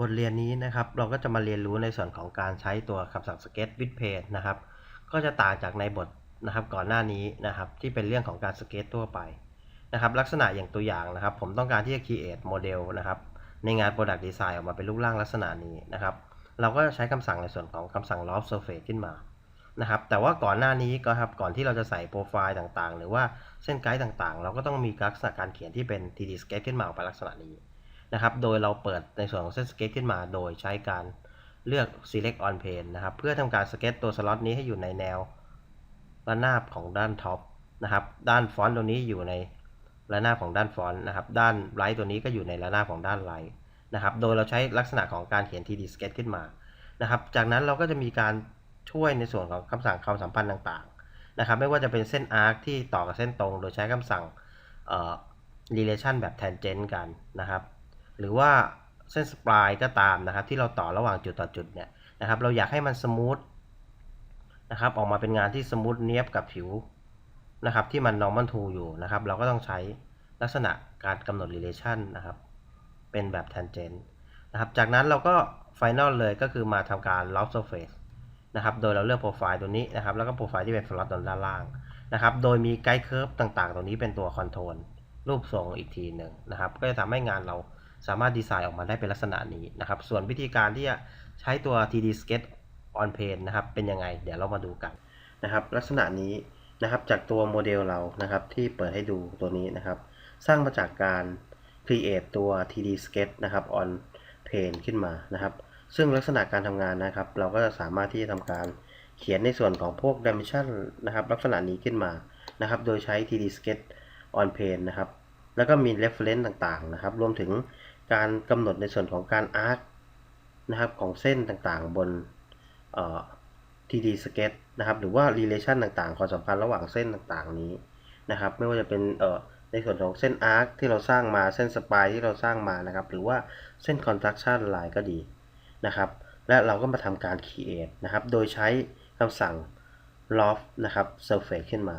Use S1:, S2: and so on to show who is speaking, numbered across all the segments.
S1: บทเรียนนี้นะครับเราก็จะมาเรียนรู้ในส่วนของการใช้ตัวคำสั่ง sketch with page นะครับ ก็จะต่างจากในบทนะครับก่อนหน้านี้นะครับที่เป็นเรื่องของการ sketch ทั่วไปนะครับลักษณะอย่างตัวอย่างนะครับ ผมต้องการที่จะ create โมเดลนะครับในงาน product design ออกมาเป็นรูปร่างลักษณะนี้นะครับเราก็จะใช้คำสั่งในส่วนของคำสั่ง loft surface ขึ้นมานะครับแต่ว่าก่อนหน้านี้ก็ครับก่อนที่เราจะใส่โปรไฟล์ต่างๆ หรือว่าเส้นไกด์ต่างๆ เราก็ต้องมีลักษณะการเขียนที่เป็น 3D sketch ขึ้นมาออกไปลักษณะนี้ นะครับ โดยเราเปิดในส่วนของเส้นสเก็ตขึ้นมา โดยใช้การเลือก select on plane นะครับ เพื่อทำการสเก็ตตัวสล็อตนี้ให้อยู่ในแนวระนาบของด้านท็อปนะครับ ด้านฟอนต์ตัวนี้อยู่ในระนาบของด้านฟอนต์นะครับ ด้านไลท์ตัวนี้ก็อยู่ในระนาบของด้านไลท์นะครับ โดยเราใช้ลักษณะของการเขียน 3D sketch ขึ้นมานะครับ จากนั้นเราก็จะมีการช่วยในส่วนของคำสั่งความสัมพันธ์ต่างๆนะครับ ไม่ว่าจะเป็นเส้นอาร์คที่ต่อกับเส้นตรง โดยใช้คำสั่งเอ่อ relation แบบ tangent กันนะครับ หรือว่าเส้นสปลายก็ตามนะครับ ที่เราต่อระหว่างจุดต่อจุดเนี่ยนะครับ เราอยากให้มันสมูทนะครับออกมาเป็นงานที่สมูทเนียบกับผิวนะครับ ที่มัน normal to อยู่นะครับ เราก็ต้องใช้ลักษณะการกำหนด relation นะครับ เป็นแบบ tangent นะครับ จากนั้นเราก็ final เลยก็คือมาทำการ loft surface นะครับ โดยเราเลือกโปรไฟล์ตัวนี้นะครับ แล้วก็โปรไฟล์ที่เป็น slot ตด้านล่างนะครับ โดยมีไกด์เคิร์ฟต่างๆ ตรงนี้เป็นตัวคอนโทรลรูปทรงอีกทีหนึ่งนะครับ ก็จะทำให้งานเรา สามารถดีไซน์ออกมาได้เป็นลักษณะนี้นะครับ ส่วนวิธีการที่จะใช้ตัว 3D Sketch on Pane นะครับ เป็นยังไง เดี๋ยวเรามาดูกันนะครับ ลักษณะนี้นะครับจากตัวโมเดลเรานะครับที่เปิดให้ดูตัวนี้นะครับ สร้างมาจากการ create ตัว 3D Sketch นะครับ on Pane ขึ้นมานะครับ ซึ่งลักษณะการทำงานนะครับ เราก็จะสามารถที่จะทำการเขียนในส่วนของพวก dimension นะครับ ลักษณะนี้ขึ้นมานะครับ โดยใช้ 3D Sketch on Pane นะครับ แล้วก็มี reference ต่างๆนะครับ รวมถึงการกำหนดในส่วนของการอาร์คนะครับของเส้นต่างๆบน 3D sketch นะครับ หรือว่า relation ต่างๆ ความสัมพันธ์ระหว่างเส้นต่างๆนี้นะครับ ไม่ว่าจะเป็นในส่วนของเส้นอาร์คที่เราสร้างมาเส้นสปายที่เราสร้างมานะครับ หรือว่าเส้น construction line ก็ดีนะครับ และเราก็มาทำการ create นะครับ โดยใช้คำสั่ง loft นะครับ surface ขึ้นมา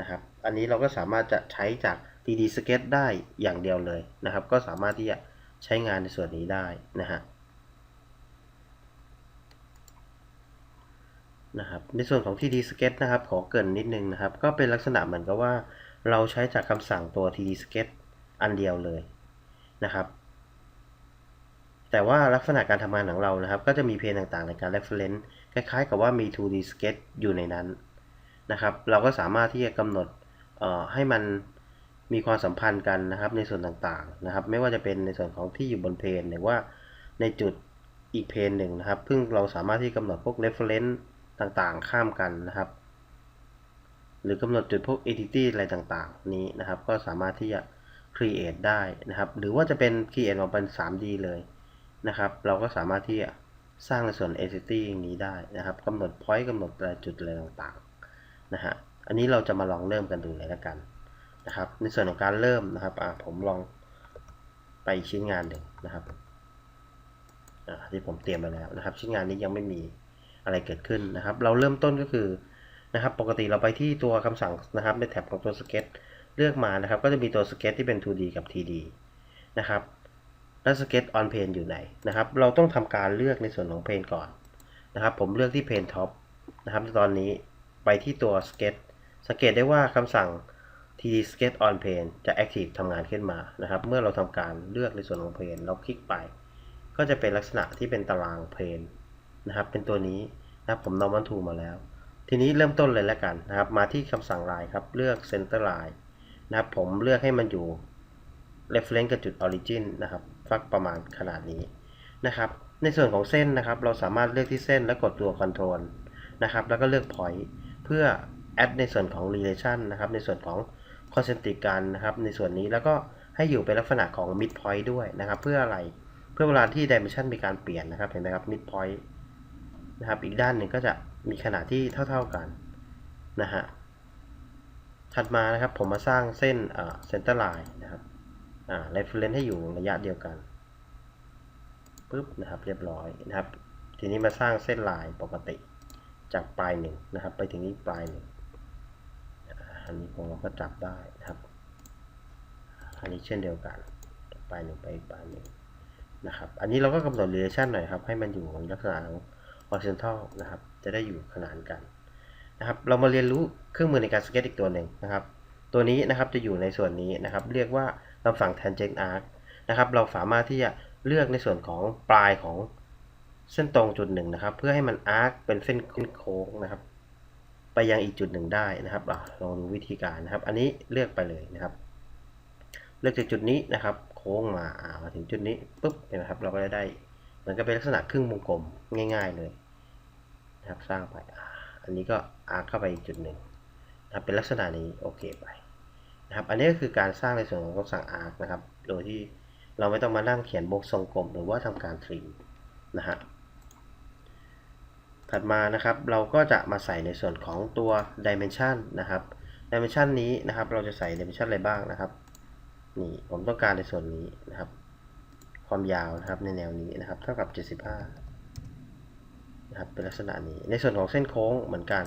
S1: นะครับ อันนี้เราก็สามารถจะใช้จาก 3D Sketch ได้อย่างเดียวเลยนะครับ ก็สามารถที่จะใช้งานในส่วนนี้ได้นะฮะนะครับในส่วนของ 3D Sketch นะครับขอเกรินนิดนึงนะครับ ก็เป็นลักษณะเหมือนกับว่า เราใช้จากคำสั่งตัว 3D Sketch อันเดียวเลยนะครับ แต่ว่าลักษณะการทำงานของเรานะครับ ก็จะมีเพนต่างๆ ในการ reference คล้ายๆ กับว่ามี 2D Sketch อยู่ในนั้นนะครับ เราก็สามารถที่จะกำหนดให้มัน มีความสัมพันธ์กันนะครับในส่วนต่างๆนะครับ ไม่ว่าจะเป็นในส่วนของที่อยู่บนเพนหรือว่าในจุดอีกเพนหนึ่งนะครับซึ่งเราสามารถที่กำหนดพวก reference ต่างๆ ข้ามกันนะครับ หรือกำหนดจุดพวก entity อะไรต่างๆ นี้นะครับ ก็สามารถที่จะ create ได้นะครับ หรือว่าจะเป็น create ออกเป็น 3D เลยนะครับ เราก็สามารถที่จะสร้างในส่วน entity อย่างนี้ได้นะครับกำหนด point กำหนดจุดอะไรต่างๆนะฮะอันนี้เราจะมาลองเริ่มกันดูเลยแล้วกัน นะครับ ในส่วนของการเริ่มนะครับผมลองไปชิ้นงานหนึ่งนะครับที่ผมเตรียมไปแล้วนะครับ ชิ้นงานนี้ยังไม่มีอะไรเกิดขึ้นนะครับ เราเริ่มต้นก็คือนะครับ ปกติเราไปที่ตัวคำสั่งนะครับ ในแท็บของตัวสเก็ตเลือกมานะครับ ก็จะมีตัวสเก็ตที่เป็น 2D กับ 3D นะครับแล้วสเก็ต on pane อยู่ไหนนะครับ เราต้องทำการเลือกในส่วนของ pane ก่อนนะครับ ผมเลือกที่ pane top นะครับตอนนี้ไปที่ตัวสเก็ตสังเกตได้ว่าคำสั่ง Sketch on Pane จะ Active ทำงานขึ้นมานะครับ เมื่อเราทำการเลือกในส่วนของ Pane เราคลิกไป ก็จะเป็นลักษณะที่เป็นตาราง Pane นะครับ เป็นตัวนี้นะครับผม Normal to มาแล้ว ทีนี้เริ่มต้นเลยแล้วกันนะครับ มาที่คำสั่ง Line ครับ เลือก Center Line นะครับ ผมเลือกให้มันอยู่ Reference กับจุด Origin นะครับฟักประมาณขนาดนี้นะครับ ในส่วนของเส้นนะครับ เราสามารถเลือกที่เส้นและกดตัว Control นะครับ แล้วก็เลือก Point เพื่อ add ในส่วนของ relation นะครับ ในส่วนของ concentric กันนะครับในส่วนนี้แล้วก็ให้อยู่เป็นลักษณะของ mid point ด้วยนะครับ เพื่ออะไรเพื่อเวลาที่ dimension มีการเปลี่ยนนะครับเห็นไหมครับ mid point นะครับอีกด้านหนึ่งก็จะมีขนาดที่เท่า ๆกันนะฮะถัดมานะครับผมมาสร้างเส้นเอ่อ center line นะครับอ่า reference ให้อยู่ระยะเดียวกันปึ๊บนะครับเรียบร้อยนะครับ ทีนี้มาสร้างเส้นลายปกติจากปลายหนึ่งนะครับ ไปถึงนี้ปลายหนึ่ง อันนี้ผมก็จับได้นะครับ อันนี้เช่นเดียวกันไปหนึ่งไปปลายหนึ่งนะครับ อันนี้เราก็กำหนด relation หน่อยครับ ให้มันอยู่ในลักษณะของ horizontal นะครับ จะได้อยู่ขนานกันนะครับ เรามาเรียนรู้เครื่องมือในการสเก็ตอีกตัวหนึ่งนะครับ ตัวนี้นะครับจะอยู่ในส่วนนี้นะครับ เรียกว่าคำสั่ง tangent arc นะครับ เราสามารถที่จะเลือกในส่วนของปลายของเส้นตรงจุดหนึ่งนะครับ เพื่อให้มัน arc เป็นเส้นโค้งนะครับ ไปยังอีกจุดหนึ่งได้นะครับอลองดูวิธีการนะครับ อันนี้เลือกไปเลยนะครับ เลือกจากจุดนี้นะครับ โค้งมาามาถึงจุดนี้ปุ๊บเห็นไหมครับ เราก็จะได้มือนกับเป็นลักษณะครึ่งวงกลมง่าย ๆเลยนะครับสร้างไปอันนี้ก็อาร์เข้าไปอีกจุดหนึ่งนะครับเป็นลักษณะนี้โอเคไปนะครับ อันนี้ก็คือการสร้างในส่วนของคำสั่งอาร์นะครับ โดยที่เราไม่ต้องมานั่งเขียนบล็อกทรงกลมหรือว่าทำการทริมนะฮะ ถัดมานะครับเราก็จะมาใส่ในส่วนของตัว dimension นะครับ dimension นี้นะครับเราจะใส่ dimension อะไรบ้างนะครับนี่ผมต้องการในส่วนนี้นะครับ ความยาวนะครับในแนวนี้นะครับ เท่ากับ 75นะครับเป็นลักษณะนี้ในส่วนของเส้นโค้งเหมือนกัน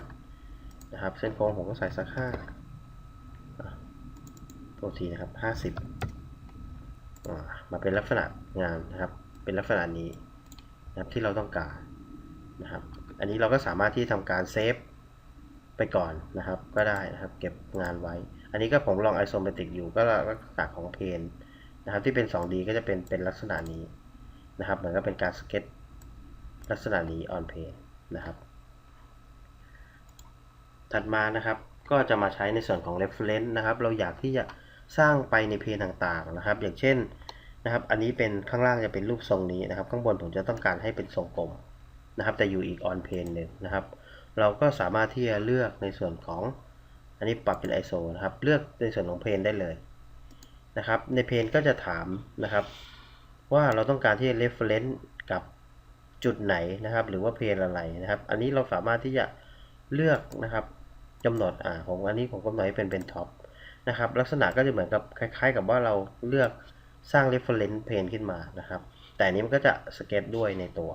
S1: นะครับ เส้นโค้งผมก็ใส่สัก5อะโทษทีนะครับ50อ่ามาเป็นลักษณะงานนะครับ เป็นลักษณะนี้นะครับที่เราต้องการนะครับ อันนี้เราก็สามารถที่ทำการเซฟไปก่อนนะครับ ก็ได้นะครับ เก็บงานไว้ อันนี้ก็ผมลอง isometric อยู่ก็ลักษณะของเพนนะครับ ที่เป็น 2D ก็จะเป็นเป็นลักษณะนี้นะครับเหมือนกับเป็นการสเก็ตลักษณะนี้ on plane นะครับ ถัดมานะครับก็จะมาใช้ในส่วนของ reference นะครับ เราอยากที่จะสร้างไปในเพนต่างๆนะครับ อย่างเช่นนะครับ อันนี้เป็นข้างล่างจะเป็นรูปทรงนี้นะครับ ข้างบนผมจะต้องการให้เป็นทรงกลม นะครับแต่อยู่อีก on plane หนึ่งนะครับ เราก็สามารถที่จะเลือกในส่วนของ อันนี้ปรับเป็น ISO นะครับ เลือกในส่วนของเพนได้เลยนะครับ ในเพนก็จะถามนะครับ ว่าเราต้องการที่จะ reference กับจุดไหนนะครับ หรือว่าเพนอะไรนะครับ อันนี้เราสามารถที่จะเลือกนะครับกำหนดอ่าผมอันนี้ผมกำหนดให้เป็นเป็นท็อปนะครับ ลักษณะก็จะเหมือนกับคล้าย ๆ กับว่าเราเลือกสร้าง reference เพนขึ้นมานะครับ แต่อันนี้มันก็จะสเก็ตด้วยในตัว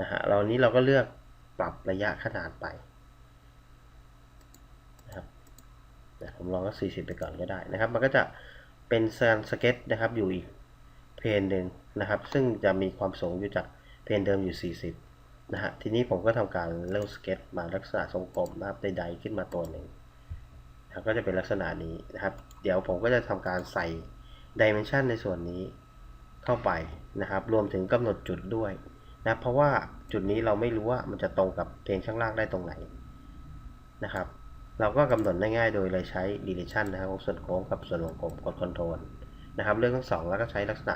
S1: นะฮะเรานี้เราก็เลือกปรับระยะขนาดไปนะครับผมลองก็ 40 ไปก่อนก็ได้นะครับ มันก็จะเป็นเซนสเก็ตนะครับอยู่อีกเพนหนึ่งนะครับ ซึ่งจะมีความสูงอยู่จากเพนเดิมอยู่ 40 นะฮะ ทีนี้ผมก็ทำการเริ่มสเก็ตมาลักษณะทรงกลมนะครับใดๆขึ้นมาตัวหนึ่งนะก็จะเป็นลักษณะนี้นะครับ เดี๋ยวผมก็จะทำการใส่ดิเมนชันในส่วนนี้เข้าไปนะครับ รวมถึงกำหนดจุดด้วย นะเพราะว่าจุดนี้เราไม่รู้ว่ามันจะตรงกับเพลงข้างล่างได้ตรงไหนนะครับ เราก็กำหนดได้ง่ายโดยเลยใช้ relation นะครับของส่วนโค้งกับส่วนวงกลมกด control นะครับเลือกทั้งสองแล้วก็ใช้ลักษณะ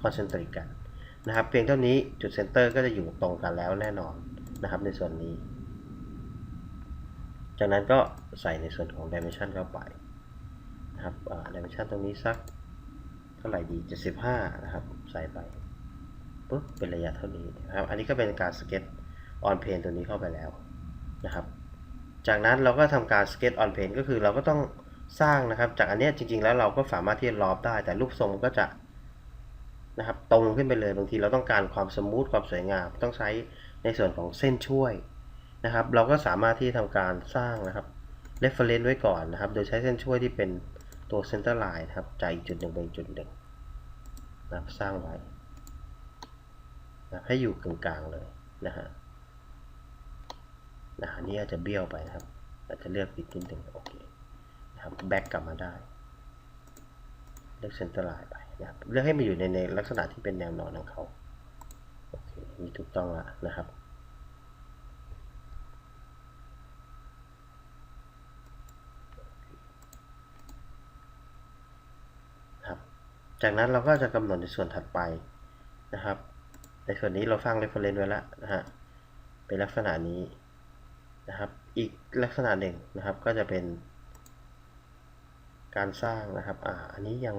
S1: concentric กันนะครับ เพียงเท่านี้จุดเซนเตอร์ก็จะอยู่ตรงกันแล้วแน่นอนนะครับในส่วนนี้ จากนั้นก็ใส่ในส่วนของ dimension เข้าไปนะครับ dimension ตรงนี้สักเท่าไหร่ดี 75 นะครับ ใส่ไป ปุ๊บเป็นระยะเท่านี้นะครับ อันนี้ก็เป็นการสเก็ตออนเพนตัวนี้เข้าไปแล้วนะครับ จากนั้นเราก็ทำการสเก็ตออนเพนก็คือเราก็ต้องสร้างนะครับ จากอันนี้จริง ๆ แล้วเราก็สามารถที่จะลอบได้ แต่รูปทรงก็จะนะครับตรงขึ้นไปเลยบางทีเราต้องการความสมูทความสวยงาม ต้องใช้ในส่วนของเส้นช่วยนะครับ เราก็สามารถที่ทำการสร้างนะครับ reference ไว้ก่อนนะครับ โดยใช้เส้นช่วยที่เป็นตัว center line นะครับจากอีกจุดหนึ่งไปอีกจุดหนึ่งนะครับสร้างไว้ นะให้อยู่กลางๆเลยนะฮะนะอันนี้อาจจะเบี้ยวไปนะครับ อาจจะเลือกปิดนิดหนึ่งโอเคนะครับแบ็กกลับมาได้ เลือกเซนเตอร์ไลน์ไปนะครับเลือกให้มันอยู่ในในลักษณะที่เป็นแนวนอนของเขาโอเคนี่ถูกต้องล้วนะครับครับจากนั้นเราก็จะกำหนดในส่วนถัดไปนะครับ ในส่วนนี้เราสร้าง reference ไว้แล้วนะฮะ เป็นลักษณะนี้นะครับ อีกลักษณะหนึ่งนะครับ ก็จะเป็นการสร้างนะครับ อ่า อันนี้ยัง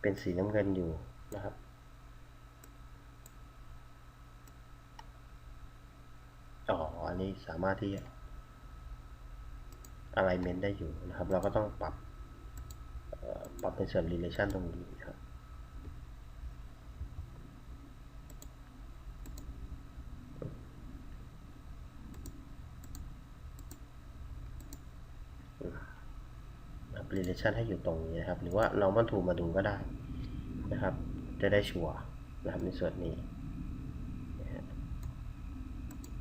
S1: เป็นสีน้ำเงินอยู่นะครับ อ๋อ อันนี้สามารถที่จะ alignment ได้อยู่นะครับ เราก็ต้องปรับปรับในส่วน relation ตรงนี้นะครับ relation ให้อยู่ตรงนี้นะครับ หรือว่า normal to มาดูก็ได้นะครับ จะได้ชัวร์นะครับในส่วนนี้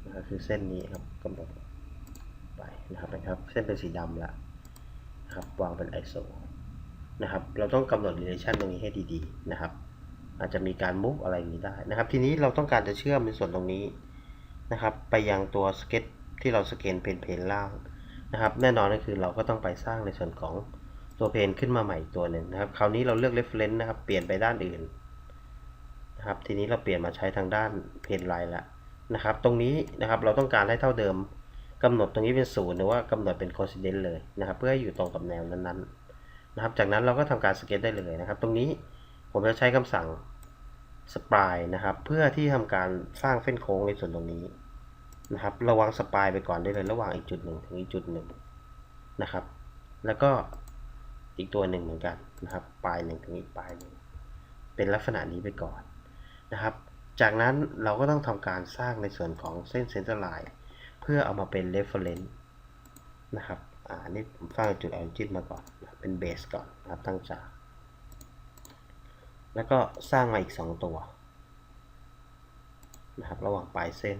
S1: นะครับคือเส้นนี้ครับกำหนดไปนะครับนะครับ เส้นเป็นสีดำละนะครับวางเป็น ISO นะครับ เราต้องกำหนด relation ตรงนี้ให้ดีๆนะครับ อาจจะมีการ move อะไรนี้ได้นะครับ ทีนี้เราต้องการจะเชื่อมในส่วนตรงนี้นะครับ ไปยังตัวสเก็ตที่เราสเกนเพนเพนล่าง นะครับ แน่นอนก็คือเราก็ต้องไปสร้างในส่วนของตัวเพนขึ้นมาใหม่ตัวหนึ่งนะครับ คราวนี้เราเลือก reference นะครับ เปลี่ยนไปด้านอื่นนะครับ ทีนี้เราเปลี่ยนมาใช้ทางด้านเพนไลน์ละนะครับ ตรงนี้นะครับเราต้องการให้เท่าเดิมกำหนดตรงนี้เป็นศูนย์หรือว่ากำหนดเป็น coincident เลยนะครับ เพื่อให้อยู่ตรงกับแนวนั้นๆนะครับ จากนั้นเราก็ทำการสเก็ตได้เลยนะครับ ตรงนี้ผมจะใช้คำสั่งสปายนะครับ เพื่อที่ทำการสร้างเส้นโค้งในส่วนตรงนี้ นะครับ ระวังสปายไปก่อนได้เลยระหว่างอีกจุดหนึ่งถึงอีกจุดหนึ่งนะครับ แล้วก็อีกตัวหนึ่งเหมือนกันนะครับ ปลายหนึ่งถึงอีกปลายหนึ่งเป็นลักษณะนี้ไปก่อนนะครับ จากนั้นเราก็ต้องทำการสร้างในส่วนของเส้นเซนเตอร์ไลน์เพื่อเอามาเป็น reference นะครับ อ่า นี่ผมสร้างจุด origin มาก่อน เป็นเบสก่อนนะครับ ตั้งจาก แล้วก็สร้างมาอีก 2 ตัวนะครับ ระหว่างปลายเส้น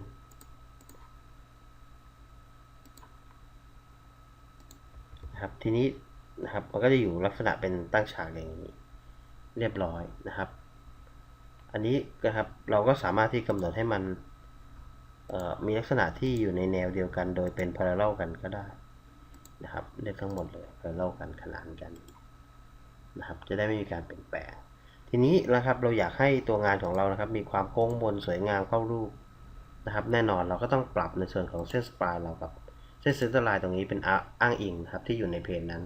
S1: นะครับ ทีนี้นะครับมันก็จะอยู่ลักษณะเป็นตั้งฉากอย่างนี้ เรียบร้อยนะครับ อันนี้นะครับเราก็สามารถที่กำหนดให้มันมีลักษณะที่อยู่ในแนวเดียวกัน โดยเป็น parallel กันก็ได้นะครับเรียกทั้งหมดเลย parallel กันขนานกันนะครับ จะได้ไม่มีการเปลี่ยนแปลง ทีนี้นะครับเราอยากให้ตัวงานของเรานะครับ มีความโค้งมนสวยงามเข้ารูปนะครับ แน่นอนเราก็ต้องปรับในส่วนของเส้นสปายเรากับ เส้นเซนเตอร์ไลน์ตรงนี้เป็นอ้างอิงนะครับที่อยู่ในเพนนั้น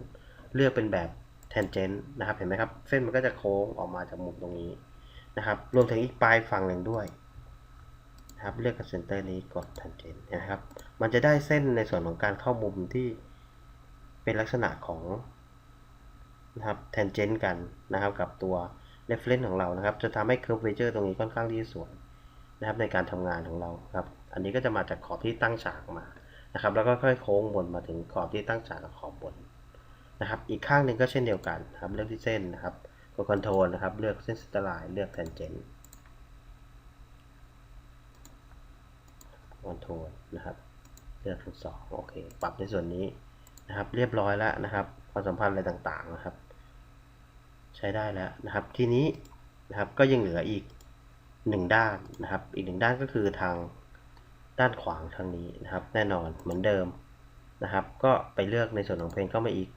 S1: เลือกเป็นแบบ tangent นะครับเห็นไหมครับ เส้นมันก็จะโค้งออกมาจากมุมตรงนี้นะครับ รวมถึงอีกปลายฝั่งหนึ่งด้วยนะครับเลือกกับเซนเตอร์นี้กด tangent นะครับ มันจะได้เส้นในส่วนของการเข้ามุมที่เป็นลักษณะของนะครับ tangent กันนะครับกับตัว reference ของเรานะครับ จะทำให้ curvature ตรงนี้ค่อนข้างที่สวยนะครับในการทำงานของเราครับ อันนี้ก็จะมาจากขอบที่ตั้งฉากมา นะครับ แล้วก็ค่อยโค้งบนมาถึงขอบที่ตั้งฉากกับขอบบนนะครับ อีกข้างหนึ่งก็เช่นเดียวกันครับ เลือกที่เส้นนะครับกด control นะครับ เลือกเส้นสตร์ไลน์เลือก tangent control นะครับ เลือกทั้งสองโอเค ปรับในส่วนนี้นะครับ เรียบร้อยแล้วนะครับ ความสัมพันธ์อะไรต่างๆนะครับ ใช้ได้แล้วนะครับ ทีนี้นะครับ ก็ยังเหลืออีกหนึ่งด้านนะครับ อีกหนึ่งด้านก็คือทาง ด้านขวางทางนี้นะครับ แน่นอนเหมือนเดิมนะครับ ก็ไปเลือกในส่วนของเพลงเข้ามาอีก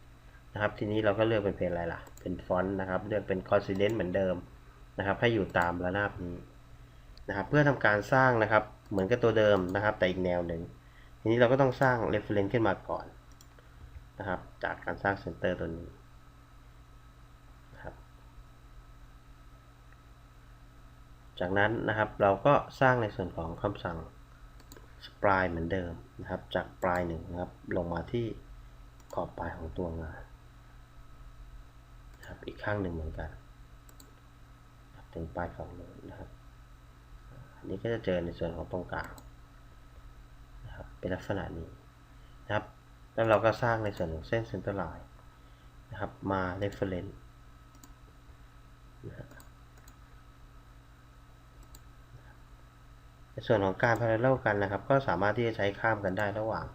S1: นะครับ ทีนี้เราก็เลือกเป็นเพลงอะไรล่ะ เป็นฟอนต์นะครับ เลือกเป็นคอนซิเดนต์เหมือนเดิมนะครับ ให้อยู่ตามระนาบนี้นะครับ เพื่อทำการสร้างนะครับ เหมือนกับตัวเดิมนะครับ แต่อีกแนวหนึ่งทีนี้เราก็ต้องสร้าง reference ขึ้นมาก่อนนะครับ จากการสร้างเซนเตอร์ตัวนี้นะครับจากนั้นนะครับเราก็สร้างในส่วนของคำสั่ง spline เหมือนเดิมนะครับ จากปลายหนึ่งนะครับ ลงมาที่ขอบปลายของตัวงานนะครับอีกข้างหนึ่งเหมือนกันถึงปลายฝั่งนู้นนะครับอันนี้ก็จะเจอในส่วนของตรงกลางนะครับเป็นลักษณะนี้นะครับ แล้วเราก็สร้างในส่วนของเส้นเซนเตอร์ไลน์นะครับมา reference นะครับ ในส่วนของการ parallel กันนะครับ ก็สามารถที่จะใช้ข้ามกันได้ระหว่าง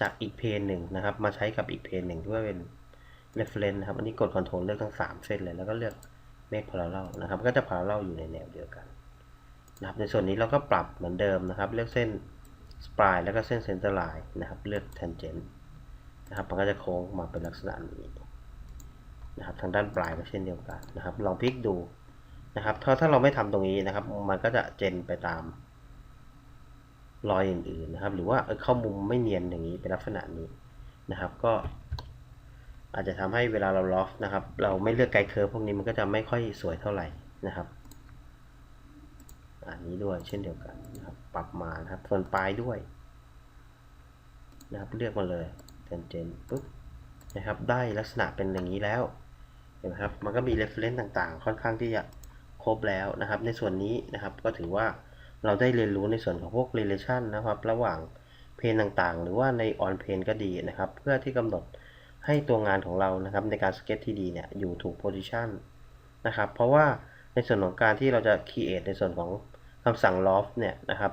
S1: จากอีกเพนหนึ่งนะครับ มาใช้กับอีกเพนหนึ่งเพื่อเป็น reference นะครับ อันนี้กด control เลือกทั้ง 3 เส้นเลย แล้วก็เลือก make parallel นะครับ ก็จะ parallel อยู่ในแนวเดียวกันนะครับในส่วนนี้เราก็ปรับเหมือนเดิมนะครับ เลือกเส้น spline แล้วก็เส้น center line นะครับ เลือก tangent นะครับมันก็จะโค้งมาเป็นลักษณะนี้นะครับทางด้านปลายก็เช่นเดียวกันนะครับ ลองพลิกดูนะครับถ้าถ้าเราไม่ทำตรงนี้นะครับ มันก็จะเจนไปตาม รอยอื่นๆนะครับ หรือว่าเข้ามุมไม่เนียนอย่างนี้เป็นลักษณะนี้นะครับ ก็ อาจจะทำให้เวลาเราล็อกนะครับ เราไม่เลือกไกด์เคิร์พวกนี้มันก็จะไม่ค่อยสวยเท่าไหร่นะครับอันนี้ด้วยเช่นเดียวกันนะครับ ปรับมานะครับส่วนปลายด้วยนะครับเลือกมาเลยเจนเจนปุ๊บนะครับได้ลักษณะเป็นอย่างนี้แล้วเห็นไหมครับมันก็มี reference ต่างๆ ค่อนข้างที่จะครบแล้วนะครับ ในส่วนนี้นะครับก็ถือว่า เราได้เรียนรู้ในส่วนของพวก relation นะครับ ระหว่างเพนต่างๆ หรือว่าใน on เพนก็ดีนะครับ เพื่อที่กำหนดให้ตัวงานของเรานะครับ ในการสเก็ตที่ดีเนี่ยอยู่ถูก position นะครับ เพราะว่าในส่วนของการที่เราจะ create ในส่วนของคำสั่ง loft เนี่ยนะครับ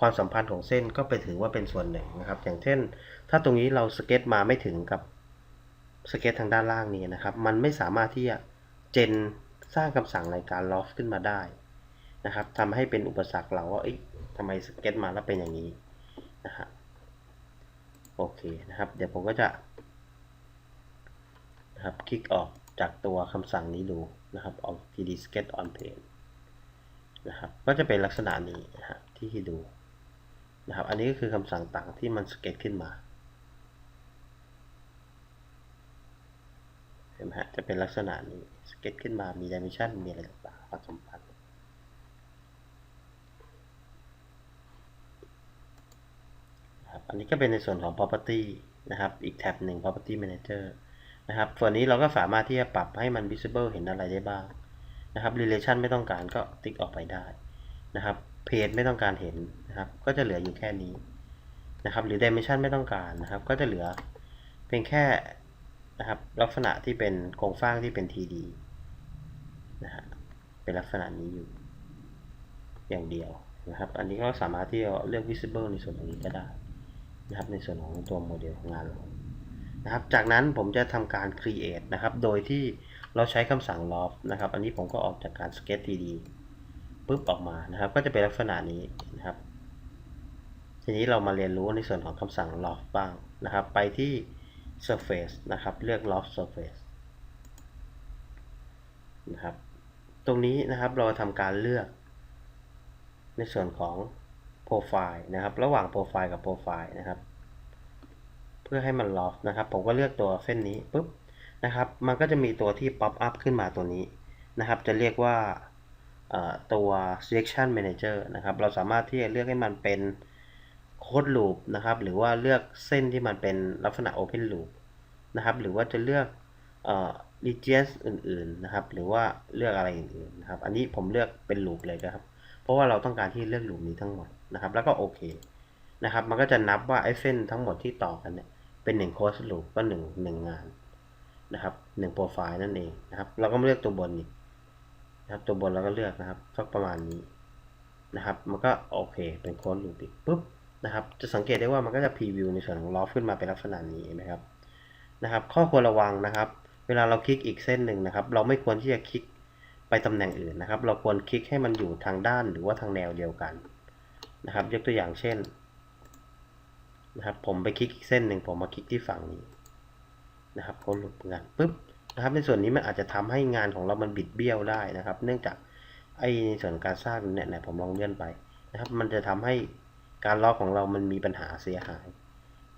S1: ความสัมพันธ์ของเส้นก็ไปถือว่าเป็นส่วนหนึ่งนะครับ อย่างเช่น ถ้าตรงนี้เราสเก็ตมาไม่ถึงกับสเก็ตทางด้านล่างนี้นะครับ มันไม่สามารถที่จะเจนสร้างคำสั่งในการ loft ขึ้นมาได้ นะครับทำให้เป็นอุปสรรคเราว่าเอ๊ะทำไมสเก็ตมาแล้วเป็นอย่างนี้นะฮะโอเคนะครับ เดี๋ยวผมก็จะนะครับคลิกออกจากตัวคำสั่งนี้ดูนะครับออก td sketch on plane นะครับก็จะเป็นลักษณะนี้นะฮะที่ให้ดูนะครับ อันนี้ก็คือคำสั่งต่างที่มันสเก็ตขึ้นมาเห็นไหมฮะจะเป็นลักษณะนี้สเก็ตขึ้นมามีดิเมชันมีอะไรต่างๆความสัมพันธนะครับ อันนี้ก็เป็นในส่วนของ property นะครับ อีกแท็บหนึ่ง property manager นะครับ ส่วนนี้เราก็สามารถที่จะปรับให้มัน visible เห็นอะไรได้บ้างนะครับ relation ไม่ต้องการก็ติ๊กออกไปได้นะครับ page ไม่ต้องการเห็นนะครับ ก็จะเหลืออยู่แค่นี้นะครับ หรือ dimension ไม่ต้องการนะครับ ก็จะเหลือเพียงแค่นะครับลักษณะที่เป็นโครงสร้างที่เป็น TD นะฮะเป็นลักษณะนี้อยู่ อย่างเดียวนะครับ อันนี้ก็สามารถที่จะเลือก visible ในส่วนตรงนี้ก็ได้ นะครับในส่วนของตัวโมเดลของงานเรานะครับ จากนั้นผมจะทำการ create นะครับ โดยที่เราใช้คำสั่ง loft นะครับ อันนี้ผมก็ออกจากการ sketch 3D ปุ๊บออกมานะครับ ก็จะเป็นลักษณะนี้นะครับ ทีนี้เรามาเรียนรู้ในส่วนของคำสั่ง loft บ้างนะครับ ไปที่ surface นะครับ เลือก loft surface นะครับ ตรงนี้นะครับเราทำการเลือก ในส่วนของ profile นะครับ ระหว่าง profile กับ profile นะครับ เพื่อให้มัน loft นะครับ ผมก็เลือกตัวเส้นนี้ปุ๊บนะครับ มันก็จะมีตัวที่ pop up ขึ้นมาตัวนี้นะครับ จะเรียกว่าตัว selection manager นะครับ เราสามารถที่จะเลือกให้มันเป็น code loop นะครับ หรือว่าเลือกเส้นที่มันเป็นลักษณะ open loop นะครับ หรือว่าจะเลือก regions อื่นๆนะครับ หรือว่าเลือกอะไรอื่นๆนะครับ อันนี้ผมเลือกเป็น loop เลยนะครับ เพราะว่าเราต้องการที่เลือก loop นี้ทั้งหมด นะครับ แล้วก็โอเคนะครับ มันก็จะนับว่าไอ้เส้นทั้งหมดที่ต่อกันเนี่ยเป็น1 code loop ก็1 1งานนะครับ1 profile นั่นเองนะครับ เราก็เลือกตัวบนอีกนะครับ ตัวบนเราก็เลือกนะครับสักประมาณนี้นะครับ มันก็โอเค เป็นโค้ดลูปอีกปุ๊บนะครับ จะสังเกตได้ว่ามันก็จะพรีวิวในส่วนของลอฟขึ้นมาเป็นลักษณะนี้นะครับนะครับ ข้อควรระวังนะครับ เวลาเราคลิกอีกเส้นหนึ่งนะครับ เราไม่ควรที่จะคลิกไปตำแหน่งอื่นนะครับ เราควรคลิกให้มันอยู่ทางด้านหรือว่าทางแนวเดียวกัน นะครับ ยกตัวอย่างเช่นนะครับ ผมไปคลิกเส้นหนึ่งผมมาคลิกที่ฝั่งนี้นะครับโค้ดลูปงานปุ๊บนะครับ ในส่วนนี้มันอาจจะทำให้งานของเรามันบิดเบี้ยวได้นะครับ เนื่องจากไอ้ในส่วนการสร้างเนี่ยนะผมลองเลื่อนไปนะครับ มันจะทำให้การล็อกของเรามันมีปัญหาเสียหาย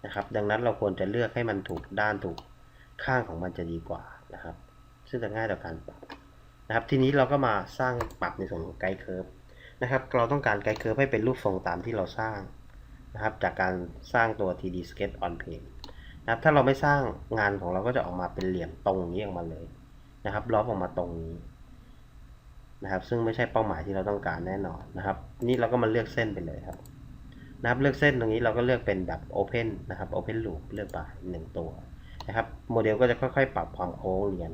S1: นะครับ ดังนั้นเราควรจะเลือกให้มันถูกด้านถูกข้างของมันจะดีกว่านะครับ ซึ่งจะง่ายต่อการปรับนะครับ ทีนี้เราก็มาสร้างปรับในส่วนของไกด์เคิร์ฟ นะครับเราต้องการไกด์เคิร์ฟให้เป็นรูปทรงตามที่เราสร้างนะครับ จากการสร้างตัว 3D Sketch on Plane นะครับถ้าเราไม่สร้างงานของเราก็จะออกมาเป็นเหลี่ยมตรงนี้ออกมาเลยนะครับล็อออกมาตรงนี้นะครับซึ่งไม่ใช่เป้าหมายที่เราต้องการแน่นอนนะครับ นี่เราก็มาเลือกเส้นไปเลยครับนะครับเลือกเส้นตรงนี้เราก็เลือกเป็นแบบ Open นะครับ Open Loop เลือกไปหนึ่งตัวนะครับโมเดลก็จะค่อยๆ ปรับความโค้งเรียน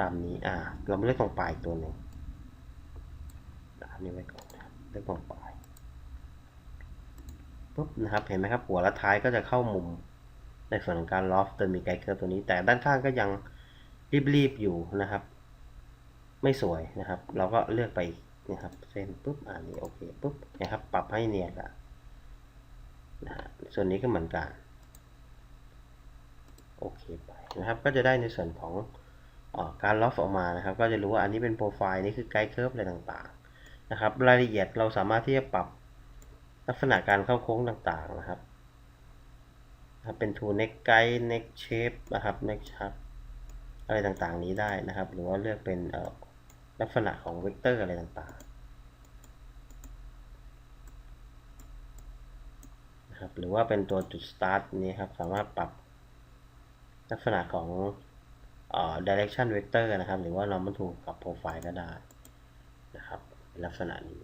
S1: ตามนี้อ่าเรามาเลือกตรงปลายตัวหนึ่ง นะครับนี่ไว้ก่อนเลือกตรงปลายปุ๊บนะครับเห็นไหมครับหัวและท้ายก็จะเข้ามุมในส่วนของการลอฟตัวมีไกด์เคอร์ตัวนี้ แต่ด้านข้างก็ยังรีบๆอยู่นะครับ ไม่สวยนะครับ เราก็เลือกไปนะครับเส้นปุ๊บอ่านี้โอเคปุ๊บนะครับปรับให้เนียนละนะส่วนนี้ก็เหมือนกันโอเคไปนะครับ ก็จะได้ในส่วนของอการล็อกออกมานะครับ ก็จะรู้ว่าอันนี้เป็นโปรไฟล์นี่คือไกด์เคิร์ฟอะไรต่างๆ นะครับ รายละเอียดเราสามารถที่จะปรับลักษณะการเข้าโค้งต่างๆนะครับเป็น tool neck guide neck shape นะครับ neck shape อะไรต่างๆนี้ได้นะครับ หรือว่าเลือกเป็นลักษณะของเวกเตอร์อะไรต่างๆนะครับหรือว่าเป็นตัวจุด start นี้ครับ สามารถปรับลักษณะของอ direction vector นะครับ หรือว่า normal to กับ profile ก็ได้นะครับ ลักษณะนี้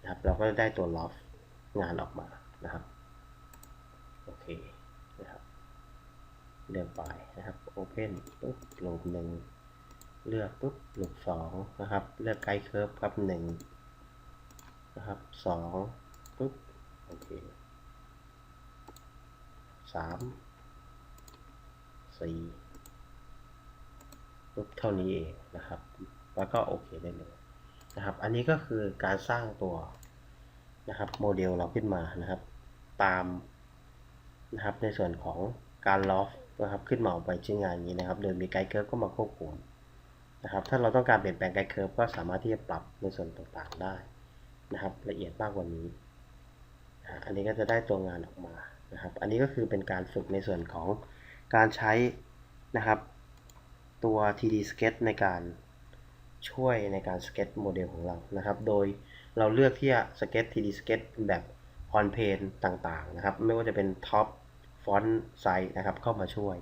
S1: นะครับ เราก็จะได้ตัว loft งานออกมานะครับ โอเคนะครับ เลือกไปนะครับ Open ปุ๊บลงหนึ่งเลือกปุ๊บลุกสองนะครับ เลือกไกด์เคิร์ฟครับหนึ่งนะครับสองปุ๊บโอเคสามสี่ปุ๊บเท่านี้เองนะครับ แล้วก็โอเคได้เลย นะครับ อันนี้ก็คือการสร้างตัวนะครับโมเดลเราขึ้นมานะครับ ตามนะครับในส่วนของการลอฟนะครับขึ้นมาออกไปชิ้นงานนี้นะครับ โดยมีไกด์เคิร์ฟก็มาควบคุมนะครับ ถ้าเราต้องการเปลี่ยนแปลงไกด์เคิร์ฟก็สามารถที่จะปรับในส่วนต่างๆได้นะครับ ละเอียดมากกว่านี้นะอันนี้ก็จะได้ตัวงานออกมานะครับ อันนี้ก็คือเป็นการฝึกในส่วนของการใช้นะครับ ตัว 3D Sketch ในการ ช่วยในการสเก็ตโมเดลของเรานะครับ โดยเราเลือกที่จะสเก็ต 3D Sketch เป็นแบบ on plane ต่างๆนะครับ ไม่ว่าจะเป็น top font size นะครับเข้ามาช่วย